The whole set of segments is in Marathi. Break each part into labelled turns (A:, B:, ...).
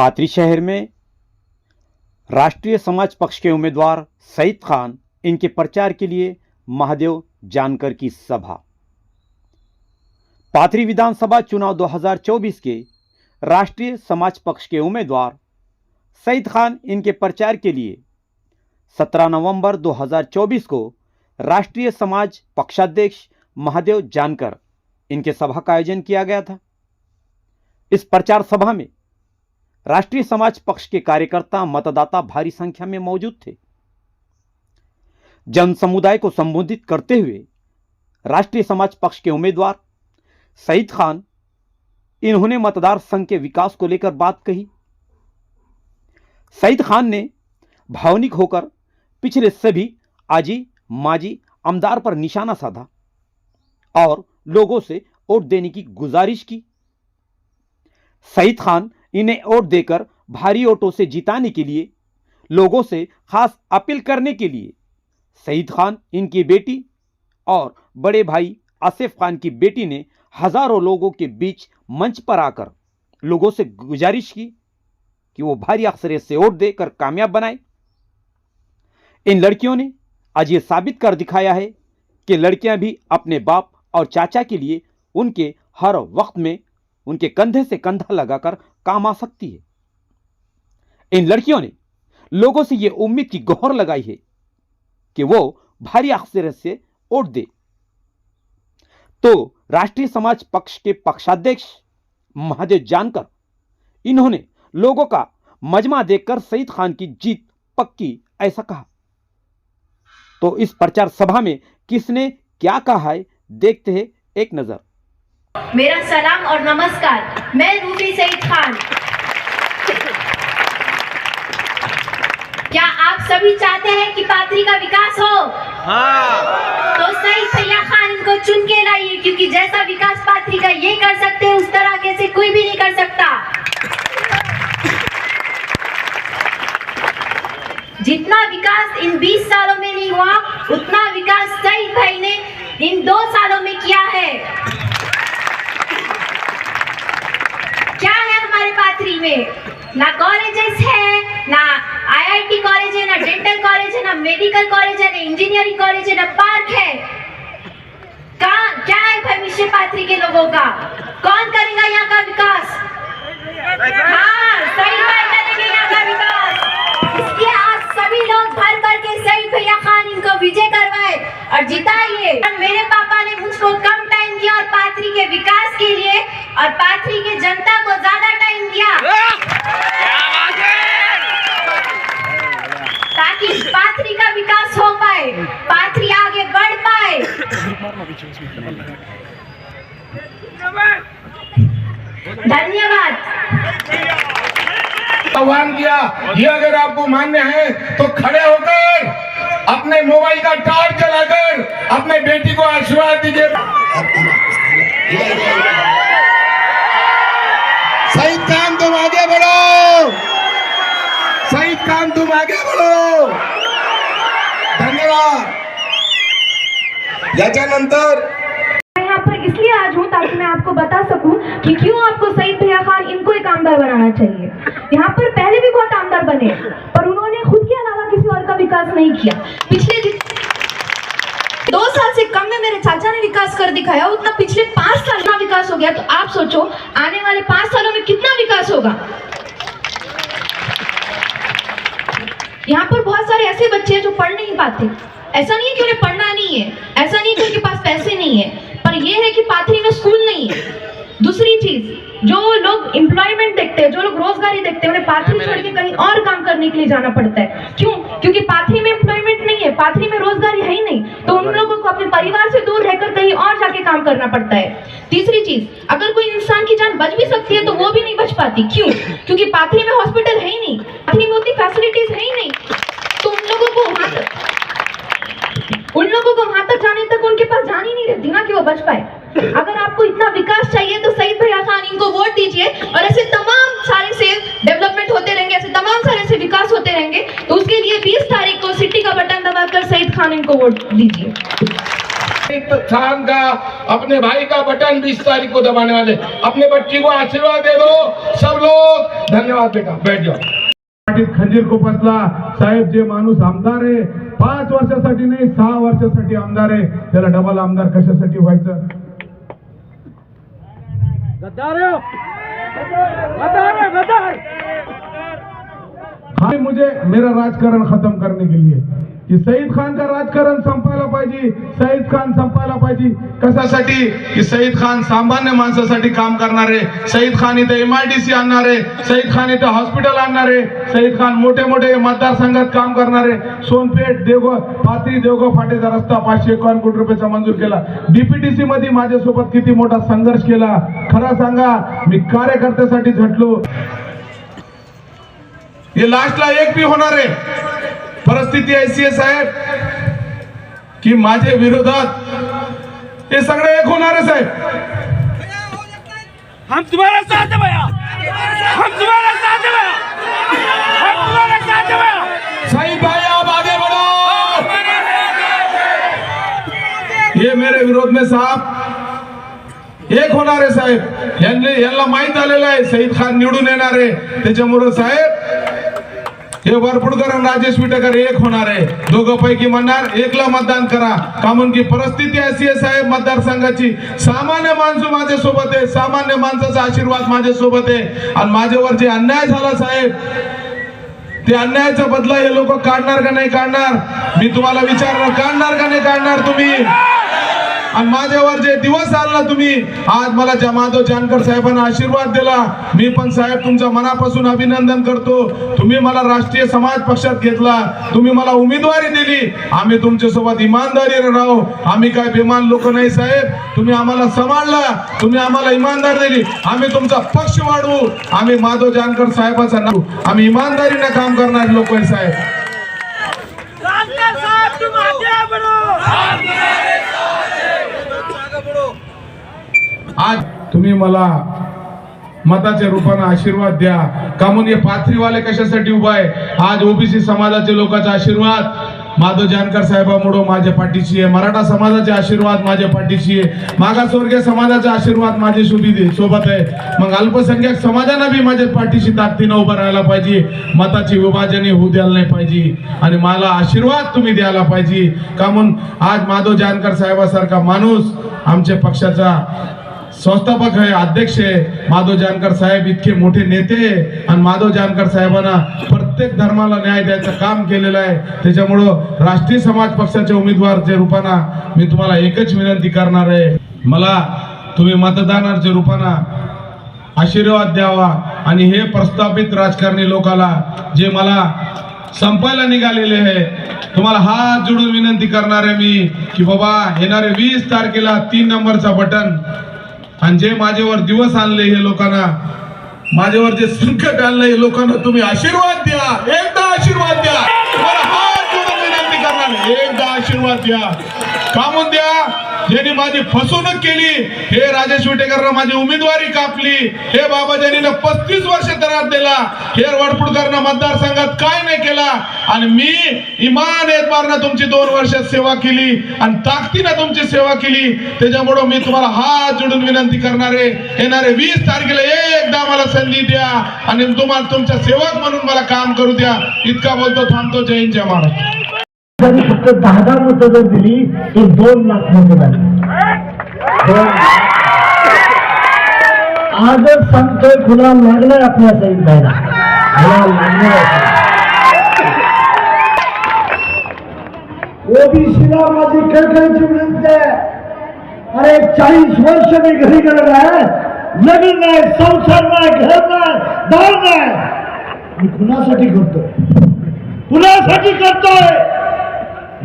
A: पात्री शहर में राष्ट्रीय समाज पक्ष के उम्मीदवार सईद खान, इनके प्रचार के लिए महादेव जानकर की सभा। पाथरी विधानसभा चुनाव 2024 के राष्ट्रीय समाज पक्ष के उम्मीदवार सईद खान, इनके प्रचार के लिए 17 नवंबर 2024 को राष्ट्रीय समाज पक्षाध्यक्ष महादेव जानकर इनके सभा का आयोजन किया गया था। इस प्रचार सभा में राष्ट्रीय समाज पक्ष के कार्यकर्ता, मतदाता भारी संख्या में मौजूद थे। जन समुदाय को संबोधित करते हुए राष्ट्रीय समाज पक्ष के उम्मीदवार सईद खान, इन्होंने मतदार संघ के विकास को लेकर बात कही। सईद खान ने भावनिक होकर पिछले सभी आजी, माजी, आमदार पर निशाना साधा और लोगों से वोट देने की गुजारिश की। सईद खान इन्हें वोट देकर भारी वोटों से जिताने के लिए, लोगों से खास अपील करने के लिए। सईद खान, इनकी बेटी और बड़े भाई आसिफ खान की बेटी ने हज़ारों लोगों के बीच मंच पर आकर लोगों से गुजारिश की कि वो भारी अक्सरियत से वोट देकर कामयाब बनाए। इन लड़कियों ने आज ये साबित कर दिखाया है कि लड़कियाँ भी अपने बाप और चाचा के लिए उनके हर वक्त में उनके कंधे से कंधा लगाकर काम आ सकती है। इन लड़कियों ने लोगों से यह उम्मीद की गोहर लगाई है कि वो भारी अक्सरियत से वोट दे। तो राष्ट्रीय समाज पक्ष के पक्षाध्यक्ष महादेव जानकर इन्होंने लोगों का मजमा देखकर सईद खान की जीत पक्की, ऐसा कहा। तो इस प्रचार सभा में किसने क्या कहा है, देखते हैं एक नज़र।
B: मेरा सलाम और नमस्कार मैं रूबी सईद खान। क्या आप सभी चाहते हैं कि पात्री का विकास हो? तो सईद सैया खान इनको चुन के लाइए क्योंकि जैसा विकास पात्री का ये कर सकते हैं उस तरह के से कोई भी नहीं कर सकता। जितना विकास इन 20 सालों में नहीं हुआ उतना विकास सईद भाई ने इन दो सालों में किया है क्या है हमारे पात्री में ना कॉलेजेस है ना आईआईटी कॉलेज है ना डेंटल कॉलेज है ना मेडिकल कॉलेज है ना इंजीनियरिंग कॉलेज है ना पार्क है कहाँ क्या है भविष्य पात्री के लोगों का कौन करेगा यहाँ का विकास सभी लोग भर भर के सही भैया खान इनको विजय करवाए और जिताइए मेरे पापा ने मुझको कम टाइम दिया और पाथरी के विकास के लिए और पाथरी के जनता को ज़्यादा टाइम दिया। ताकि पात्री का विकास हो पाए पाथरी आगे बढ़ पाए। धन्यवाद।
C: आह्वान किया, ये अगर आपको मान्य है तो खड़े होकर अपने मोबाइल का टावर चलाकर अपने बेटी को आशीर्वाद दीजिए। सईद खान, तुम आगे बढ़ो। सईद खान, तुम आगे बढ़ो। धन्यवाद।
D: इसलिए आज हूँ ताकि मैं आपको बता सकूँ कि क्यों आपको सईद भैया खान इनको एक आमदार बनाना चाहिए। यहाँ पर पहले भी बहुत आमदार बने, पर उन्होंने खुद के अलावा किसी और का विकास नहीं किया। पिछले दो मेरे चाचा ने विकास कर दिखाया उतना पिछले पाँच साल का विकास हो गया तो आप सोचो आने वाले पाँच सालों में कितना विकास होगा? यहाँ पर बहुत सारे ऐसे बच्चे हैं जो पढ़ नहीं पाते। ऐसा नहीं है कि उन्हें पढ़ना नहीं है ऐसा नहीं है कि उनके पास पैसे नहीं है पर यह है कि पाथरी में स्कूल नहीं है। दूसरी चीज़ जो लोग एम्प्लॉयमेंट देखते हैं जो लोग रोजगारी देखते हैं उन्हें पाथरी छोड़ के कहीं और काम करने के लिए जाना पड़ता है। क्यों? क्योंकि नहीं तो उन लोगों को अपने परिवार से दूर रहकर कहीं और जाके काम करना पड़ता है। तीसरी चीज़, अगर कोई इंसान की जान बच भी सकती है तो वो भी नहीं बच पाती। क्यों? क्योंकि पाथरी में हॉस्पिटल है ही नहीं पाथरी में उतनी फैसिलिटीज़ है ही नहीं। तो उन लोगों को वहाँ तक, उन लोगों को वहाँ तक जाने तक उनके पास जान ही नहीं रहती ना कि वो बच पाए। अगर आपको इतना विकास चाहिए तो सईद भैया खान इनको वोट दीजिए। और ऐसे तमाम सारे से डेवलपमेंट होते रहेंगे, ऐसे तमाम सारे से विकास होते रहेंगे तो उसके लिए 20 तारीख को सिटी का बटन दबाकर सईद खान इनको वोट दीजिए।
C: सईद खान का अपने भाई का बटन बीस तारीख को दबाने वाले। अपने बच्ची को आशीर्वाद दे दो सब लोग। धन्यवाद बेटा बैठ जाओ। खंजीर कोपसला साहेब जे माणूस आमदार आहे पाच वर्षासाठी नाही सहा वर्षासाठी आमदार आहे त्याला डबल आमदार कशासाठी व्हायचं? हाँ मुझे मेरा राजकारण खत्म करने के लिए कि सईद खान का राजकारण संपायला पाहिजे सईद खान संपायला पाहिजे. कशासाठी? की सईद खान सामान्य माणसासाठी काम करणारे सईद खान इथे एमआयडीसी आणणारे सईद खान इथे हॉस्पिटल आणणारे सईद खान मोठे मोठे मतदारसंघात काम करणारे. सोनपेठ देवगो पाथरी देवगो फाटेचा रस्ता पाचशे एकावन्न कोटी रुपयाचा मंजूर केला. डीपीटीसी मध्ये माझ्यासोबत किती मोठा संघर्ष केला? खरा सांगा मी कार्यकर्त्यासाठी झटलो. हे लास्टला एक बी होणार आहे. परिस्थिती अशी आहे साहेब की माझे विरोधात हे सगळे एक होणार आहे साहेब.
E: हम तुम्हारे साथ हैं भैया। हम तुम्हारे साथ हैं भैया। हम तुम्हारे साथ हैं भैया।
C: साईद भाई आप आगे बढ़ो। ये मेरे विरोध में साहब एक होणार आहे साहेब. यांनी यांना माहीत आलेलं आहे सईद खान निवडून येणार आहे. त्याच्यामुळे साहेब हे वरपुडकर आणि राजेश विटेकर एक होणार आहे. दोघं पैकी म्हणणार एकला मतदान करा. का की परिस्थिती अशी आहे साहेब मतदारसंघाची. सामान्य माणसं माझ्या सोबत आहे. सामान्य माणसाचा आशीर्वाद माझ्या सोबत आहे. आणि माझ्यावर जे अन्याय झाला साहेब ते अन्यायाचा बदला हे लोक काढणार का नाही काढणार? मी तुम्हाला विचारणार काढणार का नाही काढणार तुम्ही? आणि माझ्यावर जे दिवस आला तुम्ही आज मला ज्या माधव जानकर साहेबांना आशीर्वाद दिला मी पण साहेब तुमचा मनापासून अभिनंदन करतो. तुम्ही मला राष्ट्रीय समाज पक्षात घेतला तुम्ही मला उमेदवारी दिली. आम्ही तुमच्यासोबत इमानदारीने राहू. आम्ही काय बेमान लोक नाही साहेब. तुम्ही आम्हाला सांभाळला तुम्ही आम्हाला इमानदार दिली. आम्ही तुमचा पक्ष वाढवू. आम्ही माधव जानकर साहेबाचा नाव. आम्ही इमानदारीने काम करणारे लोक आहे साहेब
E: रामकर साहब तुम आगे बढ़ो
C: आज तुम्ही मला मताच्या रूपाने आशीर्वाद द्या. का म्हणून हे पाथरीवाले कशासाठी उभा आहे? आज ओबीसी समाजाचे लोकांचा आशीर्वाद. माधव जानकर साहेबामुळे माझ्या पाठीशी आहे. मराठा समाजाचे आशीर्वाद माझ्या पाठीशी आहे. मागासवर्गीय समाजाचा आशीर्वाद माझ्या सोबी सोबत आहे. मग अल्पसंख्याक समाजाला बी माझ्या पाठीशी ताकदीनं उभं राहायला पाहिजे. मताची विभाजन होऊ द्यायला नाही पाहिजे. आणि मला आशीर्वाद तुम्ही द्यायला पाहिजे. का म्हणून आज माधव जानकर साहेबासारखा माणूस आमच्या पक्षाचा संस्थापक आहे अध्यक्ष आहे माधव जानकर साहेब इतके मोठे नेते आणि माधव जानकर साहेबांना प्रत्येक धर्माला न्याय द्यायचं काम केलेलं आहे. त्याच्यामुळं राष्ट्रीय समाज पक्षाच्या जे रूपाना मी तुम्हाला एकच विनंती करणार आहे. मला तुम्ही मतदानाच्या रूपाना आशीर्वाद द्यावा आणि हे प्रस्थापित राजकारणी लोकाला जे मला संपायला निघालेले आहे तुम्हाला हात जोडून विनंती करणार आहे मी की बाबा येणारे वीस तारखेला तीन नंबरचा बटन आणि जे माझ्यावर दिवस आणले हे लोकांना माझ्यावर जे संकट आणलं हे लोकांना तुम्ही आशीर्वाद द्या. एकदा आशीर्वाद द्या. विनंती करणार एकदा आशीर्वाद द्या. कामून द्या? ज्यांनी माझी फसवणूक केली हे राजेश विटेकरनं माझी उमेदवारी कापली हे बाबाजानीनं पस्तीस वर्ष त्रास दिला हे वडपुडकरनं मतदारसंघात काय नाही केला आणि मी इमान एतबारनं तुमची दोन वर्षात सेवा केली आणि ताकदीनं तुमची सेवा केली त्याच्यामुळं मी तुम्हाला हात जोडून विनंती करणारे येणारे वीस तारखेला एकदा मला संधी द्या आणि तुम्हाला तुमच्या सेवक म्हणून मला काम करू द्या. इतका बोलतो थांबतो जय हिंद जय महाराज
F: त्यांनी फक्त दहा दहा मतं जर दिली तर दोन लाख मतं झाली. आजच सांगतोय खुला लागलाय आपल्या साईड जायला? खुला लागणार ओबीसीला माझी कळकळीची विनंती आहे. अरे चाळीस वर्ष मी घरी गेलेलो आहे. लग्न नाही संसार नाही घर नाही दार नाही. मी कुणासाठी करतोय? कुणासाठी करतोय?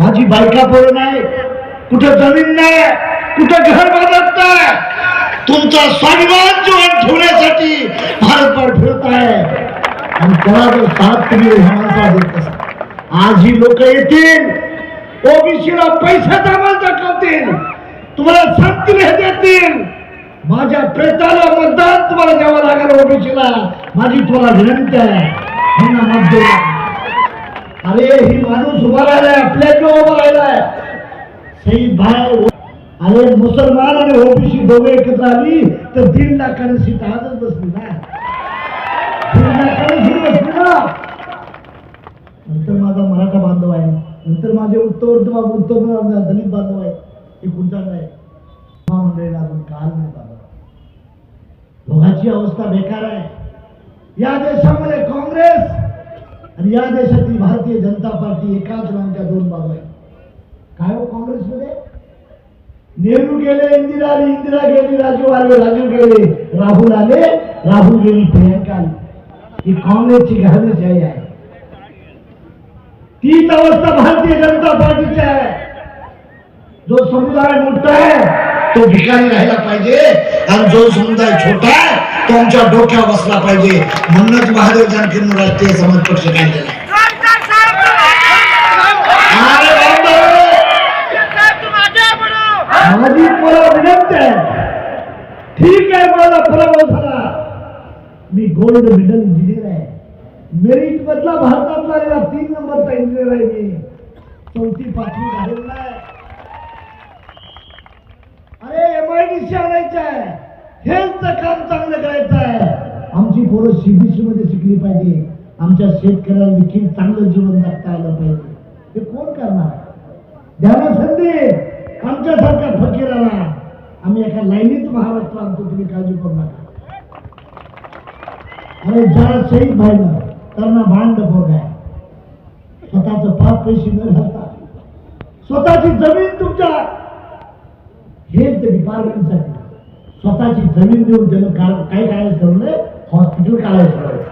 F: माझी बायका पोरं नाही. कुठं जमीन नाही. कुठं घर बांधत नाही. तुमचा स्वाभिमान जीवन ठेवण्यासाठी भारतभर फिरत आहे. आणि त्याला जर साथ तुम्ही ह्या देत असा आज ही लोक येतील. ओबीसीला पैसा माल दाखवतील. तुम्हाला शांती देतील. माझ्या प्रेताला मतदान तुम्हाला द्यावं लागेल ओबीसीला. माझी तुम्हाला विनंती आहे ह्यांना मत देऊ नका. अरे ही माणूस उभा राहिलाय आपल्या किंवा उभा राहिलाय. सईद भाई अरे मुसलमान आणि ओबीसी दोघे एकत्र आली तर दीड लाखाने सीट आजच बसली ना. दीड लाखाने सीट बसली ना. नंतर माझा मराठा बांधव आहे. नंतर माझे उत्तर बाबू उत्तर दलित बांधव आहे. हे कुठचा नाही मंडळीला अजून काल नाही बाबा दोघांची अवस्था बेकार आहे. या देशामध्ये काँग्रेस आणि या देशातील भारतीय जनता पार्टी एकाच रंगाच्या दोन बाजू आहेत काय हो काँग्रेसमध्ये? नेहरू गेले इंदिरा आली इंदिरा गेली राजीव आले राजीव गेले राहुल आले राहुल गेली प्रियंका आली. ही काँग्रेसची घालशाही आहे. तीच अवस्था भारतीय जनता पार्टीची आहे. जो समुदाय मोठा आहे तो भिकारी राहायला पाहिजे. आणि जो समुदाय छोटा आहे तुमच्या डोक्यावर बसला पाहिजे. म्हणूनच महादेव जानकींनी राष्ट्रीय समाज पक्ष काढलेला आहे. माझी मला विनंती आहे. ठीक आहे माझा पराभव झाला. मी गोल्ड मेडल इंजिनियर आहे. मेरिट मधला भारतातला या तीन नंबरचा इंजिनियर आहे मी. चौथी पाचवी झालेला आहे. अरे एम आय डी सी आणायचं आहे. हेल्थचं काम चांगलं करायचं आहे. आमची पोरं सीबीसी मध्ये शिकली पाहिजे. आमच्या शेतकऱ्याला देखील चांगलं जीवन जगता आलं पाहिजे. हे कोण करणार? द्यावा संधी आमच्यासारख्या फकीराला. आम्ही एका लाईनीत महाराष्ट्र आणतो तुम्ही काळजी करू नका. अरे ज्या शहीद भाईनं त्यांना भांड भोग स्वतःच पाच पैसे न घालता स्वतःची जमीन तुमच्या हेल्थ डिपार्टमेंटसाठी. स्वतःची जमीन देऊन त्यानं का- काय काढायचं ठरवलंय हॉस्पिटल काढायचं ठरवलंय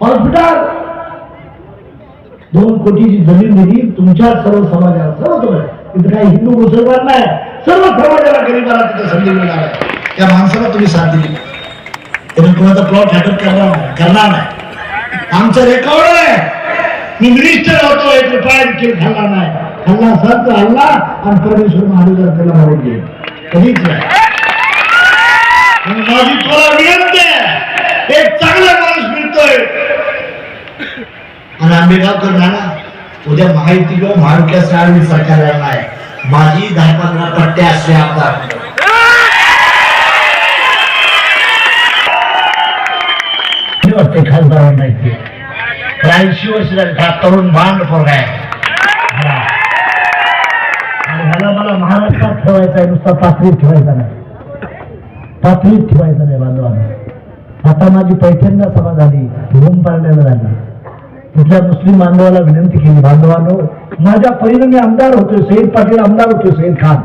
F: हॉस्पिटल दोन कोटीची जमीन दिली तुमच्या सर्व समाजाला सर्व समाज. तिथं काही हिंदू मुसलमान नाही. सर्व समाजाला गरीबाला तिथं संधी मिळणार आहे. त्या माणसाला तुम्ही साथ दिली. त्याने कोणाचा प्लॉट हॅटअप करणार नाही. करणार नाही. आमचं रेकॉर्ड आहे. मी मिनिस्टर होतो एक रुपया देखील खाल्ला नाही. खाल्ला असाल तर हल्ला आणि परमेश्वर महाराजांना त्याला मारून गेले. कधीच नाही. माझी तुला विनंती आहे एक चांगला माणूस मिळतोय. आणि आंबेगावकर नाना उद्या माहिती किंवा महाविकास आघाडी सरकार येणार आहे. माझी दहा पंधरा पट्टे असले आमदार वाटते खासदार नाही ऐंशी वर्ष झाली हा तरुण बांड पोरगा आहे. हा. ह्याला मला महाराष्ट्रात ठेवायचा आहे नुसता पाथरीत ठेवायचा नाही. पाथरीत ठेवायचं नाही बांधवांना आता माझी पैठणला सभा झाली भूम पाडण्याला झाली. तिथल्या मुस्लिम बांधवाला विनंती केली बांधवानो माझ्या परीने मी आमदार होतोय सईद पाटील आमदार होतोय सईद खान.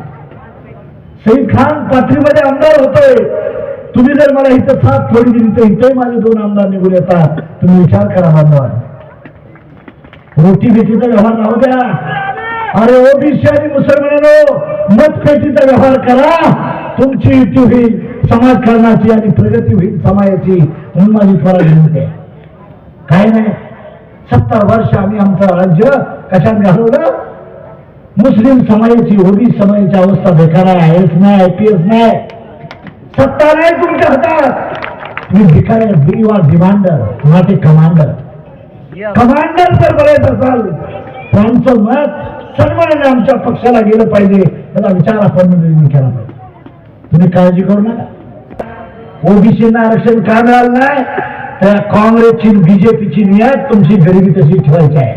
F: सईद खान पाथरीमध्ये आमदार होतोय. तुम्ही जर मला इथं साथ थोडी दिली तर इथंही माझे दोन आमदार निघून येतात. तुम्ही विचार करा बांधवा रोटी भेटीचा व्यवहार राहू द्या. अरे ओबीसी आणि मुसलमानांनो मतपेटीचा व्यवहार करा. तुमची युती होईल समाजकारणाची आणि प्रगती होईल समाजाची म्हणून माझी विनंती आहे काय नाही सत्तर वर्ष आम्ही आमचं राज्य कशात घालवलं? मुस्लिम समाजाची ओबीसी समाजाची अवस्था बेकार आहे आय एस नाही आय पी एस नाही. सत्ता नाही तुमच्या हातात. तुम्ही भिकार you are demander not a commander commander जर बघायचं असाल. त्यांचं मत सन्मानाने आमच्या पक्षाला गेलं पाहिजे त्याचा विचार आपण केला पाहिजे. तुम्ही काळजी करू नका. ओबीसीना आरक्षण का मिळालं नाही तर काँग्रेसची बीजेपीची नियत तुमची गरिबी तशी ठेवायची आहे.